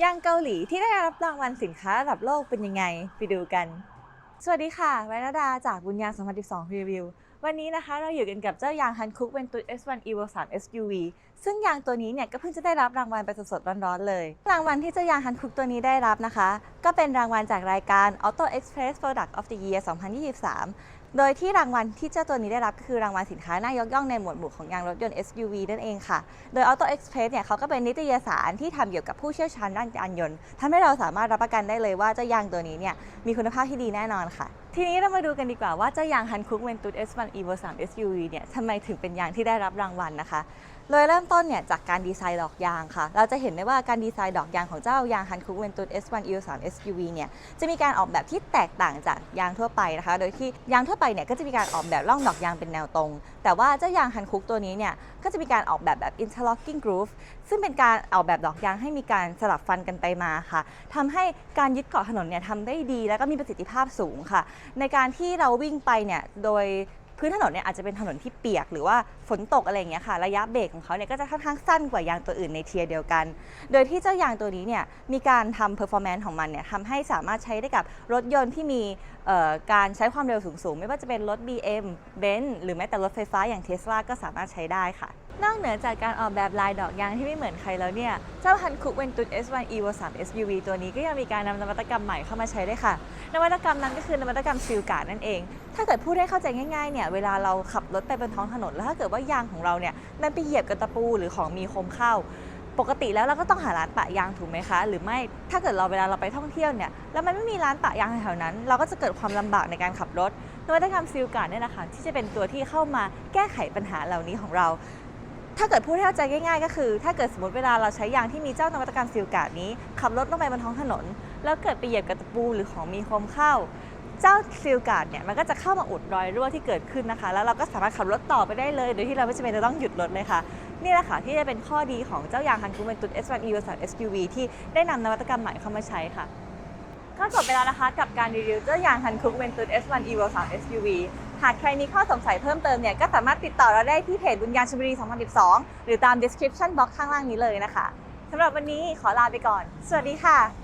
ยางเกาหลีที่ได้รับรางวัลสินค้าระดับโลกเป็นยังไง ไปดูกัน สวัสดีค่ะ วรรณดาจากบุญยาง2012รีวิว วันนี้นะคะเราอยู่กันกับเจ้ายางฮันคุกเวนตุส S1 Evo 3 SUV ซึ่งยางตัวนี้เนี่ยก็เพิ่งจะได้รับรางวัลไปสดๆร้อนๆเลย รางวัลที่เจ้ายางฮันคุกตัวนี้ได้รับนะคะ ก็เป็นรางวัลจากรายการ Auto Express Product of the Year 2023 โดยที่รางวัลที่เจ้าตัวนี้ได้รับก็คือรางวัลสินค้าน่ายกย่องในหมวดหมู่ของยางรถยนต์ SUV นั่นเองค่ะ โดย Auto Express เนี่ยเขาก็เป็นนิตยสารที่ทำเกี่ยวกับผู้เชี่ยวชาญด้านยานยนต์ทำให้เราสามารถรับประกันได้เลยว่าเจ้ายางตัวนี้เนี่ยมีคุณภาพที่ดีแน่นอนค่ะ ทีนี้เรามาดูกันดีกว่าว่าเจ้ายางฮันคุกเวนตุ S1 Evo 3 SUV เนี่ยทำไมถึงเป็นยางที่ได้รับรางวัลนะคะ โดยเริ่มต้นเนี่ยจากการดีไซน์ดอกยางค่ะ เราจะเห็นได้ว่าการดีไซน์ดอกยางของเจ้ายางฮันคุกเวนตุ S1 Evo 3 SUV เนี่ยจะมีการออกแบบที่แตกต่างจากยางทั่วไปนะคะ โดยที่ยางทั่วไปเนี่ยก็จะมีการออกแบบร่องดอกยางเป็นแนวตรง แต่ว่าเจ้ายางฮันคุกตัวนี้เนี่ยก็จะมีการออกแบบแบบ interlocking groove ซึ่งเป็นการออกแบบดอกยางให้มีการสลับฟันกันไปมาค่ะทำให้การยึดเกาะถนนเนี่ยทำได้ดี แล้วก็มีประสิทธิภาพสูงค่ะ ในการที่เราวิ่งไปเนี่ยโดย พื้นถนนเนี่ยอาจจะเป็นถนนที่เปียกหรือว่าฝนตกอะไรอย่างเงี้ยค่ะ ระยะเบรกของเขาเนี่ยก็จะค่อนข้างสั้นกว่ายางตัวอื่นในเทียร์เดียวกัน โดยที่เจ้ายางตัวนี้เนี่ยมีการทำเพอร์ฟอร์แมนซ์ของมันเนี่ยทำให้สามารถใช้ได้กับรถยนต์ที่มีการใช้ความเร็วสูงๆ ไม่ว่าจะเป็นรถ BM Benz หรือแม้แต่รถไฟฟ้าอย่างเทสลาก็สามารถใช้ได้ค่ะ นอกเหนือจากการออกแบบลายดอกยางที่ไม่เหมือนใครแล้วเนี่ย เจ้าฮันคุกเวนตุส S1 Evo 3 SUV ตัวนี้ก็ยังมีการนำนวัตกรรมใหม่เข้ามาใช้ด้วยค่ะ นวัตกรรมนั้นก็คือนวัตกรรมซิลการ์ดนั่นเอง ถ้าเกิดพูดให้เข้าใจง่ายๆเนี่ยเวลาเราขับรถไปบนท้องถนนแล้วถ้าเกิดว่ายางของเราเนี่ยมันไปเหยียบกับตะปูหรือของมีคมเข้าปกติแล้วเราก็ต้องหาร้านปะยางถูกไหมคะ หรือไม่ถ้าเกิดเราเวลาเราไปท่องเที่ยวเนี่ยแล้วมันไม่มีร้านปะยางแถวนั้น เราก็จะเกิดความลำบากในการขับรถนวัตกรรมซิลการ์ดเนี่ยนะคะที่จะเป็นตัวที่เข้ามาแก้ไขปัญหาเหล่านี้ของเรา ถ้าเกิดพูดให้เข้าใจง่ายๆ ก็คือ ถ้าเกิดสมมติเวลาเราใช้ยางที่มีเจ้านวัตกรรมซิลการ์ดนี้ ขับรถลงไปบนท้องถนน แล้วเกิดไปเหยียบกับตะปูหรือของมีคมเข้า เจ้าซิลการ์ดเนี่ยมันก็จะเข้ามาอุดรอยรั่วที่เกิดขึ้นนะคะ แล้วเราก็สามารถขับรถต่อไปได้เลย โดยที่เราไม่จำเป็นจะต้องหยุดรถเลยค่ะ นี่แหละค่ะที่จะเป็นข้อดีของเจ้ายางฮันกูเวนตุ S1 Evo 3 SUV ที่ได้นำนวัตกรรมใหม่เข้ามาใช้ค่ะก็จบไปแล้วนะคะกับการรีวิวเจ้ายางฮันคุกเวนตุ S1 Evo 3 SUV หากใครมีข้อสงสัยเพิ่มเติมเนี่ยก็สามารถติดต่อเราได้ที่เพจบุญญาณชลบุรี 2012 หรือตาม description box ข้างล่างนี้เลยนะคะสำหรับวันนี้ขอลาไปก่อน สวัสดีค่ะ